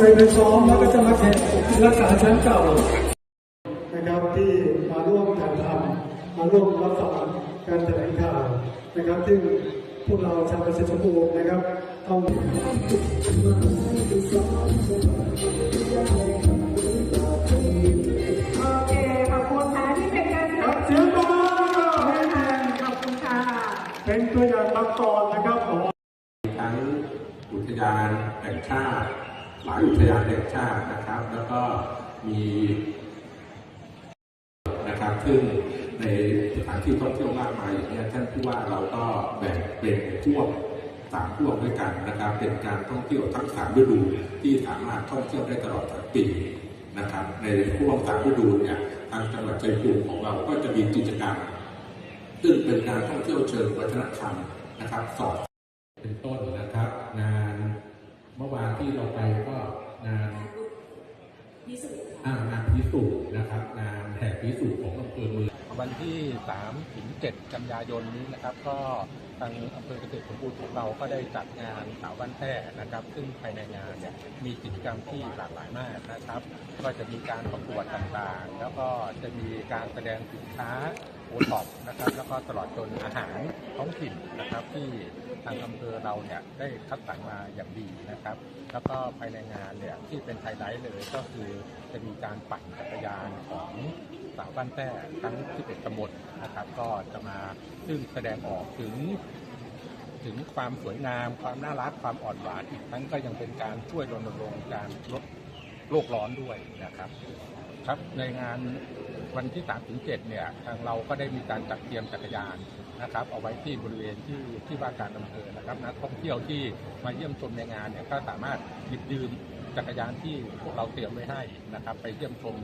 เราไปไปซ้อมแล้วก็จะมาแข่งรักษาแชมป์เก่านะครับที่มาร่วมถ่ายทำมาร่วมรับฟังการแถลงข่าวนะครับซึ่งพวกเราชาวเกษตรสมบูรณ์นะครับต้องโอเคขอบคุณค่ะที่เป็นการสนับสเสีนุยงนปรบมือนะคะขอบคุณค่ะเป็นตัวอย่างบางตอนนะครับของทั้งอุทยานแห่งชาติ หลายอุทยานแห่งชาตินะครับ แล้วก็มีนะครับซึ่งในสถานที่ท่องเที่ยวมากมายอย่างนี้ท่านผู้ว่าเราก็แบ่งเป็นช่วงสามช่วงด้วยกันนะครับ เป็นการท่องเที่ยวทั้งสามฤดูที่สามารถท่องเที่ยวได้ตลอดทั้งปีนะครับ ในช่วงสามฤดูเนี่ยทางจังหวัดชัยภูมิของเราก็จะมีกิจกรรมซึ่งเป็นการท่องเที่ยวเชิงวัฒนธรรมนะครับสอดเป็นต้นนะครับ งานเมื่อวานที่เราไป งานพิสูจน์นะครับงานแห่พิสูจน์ของอำเภอเมืองวันที่3ถึง7กันยายนนี้นะครับ ก็ทางอำเภอเกษตรสมบูรณ์ของเราก็ได้จัดงานสาวบ้านแท้นะครับ ซึ่งภายในงานเนี่ยมีกิจกรรมที่หลากหลายมากนะครับ ก็จะมีการประกวดต่างๆ แล้วก็จะมีการแสดงสินค้า โอท็อปนะครับแล้วก็ตลอดจนอาหารท้องถิ่นนะครับที่ทางอำเภอเราเนี่ยได้คัดสรรมาอย่างดีนะครับ แล้วก็ภายในงานเนี่ยที่เป็นไฮไลท์เลยก็คือจะมีการปั่นจักรยานของสาวบ้านแท้ทั้ง11ตำบลนะครับ ก็จะมาซึ่งแสดงออกถึงถึงความสวยงาม ความน่ารักความอ่อนหวานอีกทั้งก็ยังเป็นการช่วยรณรงค์การลดโลกร้อนด้วยนะครับ ครับในงาน วันที่3ถึง7เนี่ยทางเราก็ได้มีการจัดเตรียมจักรยานนะครับ เอาไว้ที่บริเวณที่ที่ว่าการอำเภอนะครับนักท่องเที่ยวที่มาเยี่ยมชมในงานเนี่ยก็สามารถหยิบยืมจักรยานที่พวกเราเตรียมไว้ให้นะครับ ไปเยี่ยมชม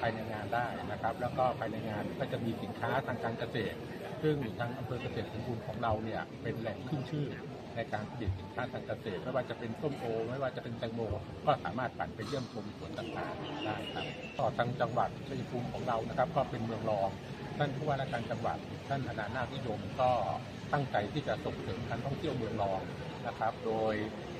ภายในงานได้นะครับ แล้วก็ภายในงานก็จะมีสินค้าทางการเกษตร ซึ่งทางอำเภอเกษตรสมบูรณ์ของเราเนี่ยเป็นแหล่งขึ้นชื่อ ในการผลิตสินค้าทางเกษตร ไม่ว่าจะเป็นส้มโอ ไม่ว่าจะเป็นแตงโม ก็สามารถปั่นไปเยี่ยมชมสวนต่างๆได้ครับต่อทางจังหวัดชัยภูมิของเรานะครับ ก็เป็นเมืองรอง ท่านผู้ว่าราชการจังหวัด ท่านอนานาถนิยมก็ตั้งใจที่จะส่งเสริมการท่องเที่ยวเมืองรองนะครับ โดย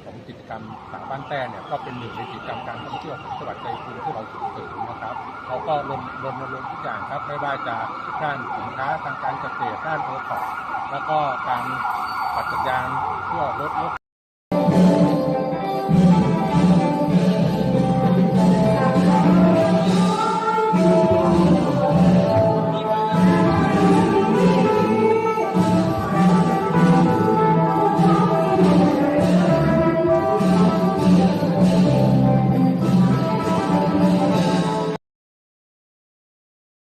ของกิจกรรมสาวบ้านแต้เนี่ยก็เป็นหนึ่งในกิจกรรมการท่องเที่ยวของจังหวัดชัยภูมิที่เราส่งเสริมนะครับเขาก็รณรณรงค์ทุกอย่างครับไม่ว่าจะด้านสินค้าทางการเกษตรด้านโอท็อปแล้วก็การ ปัดจักรยานเพื่อลดลด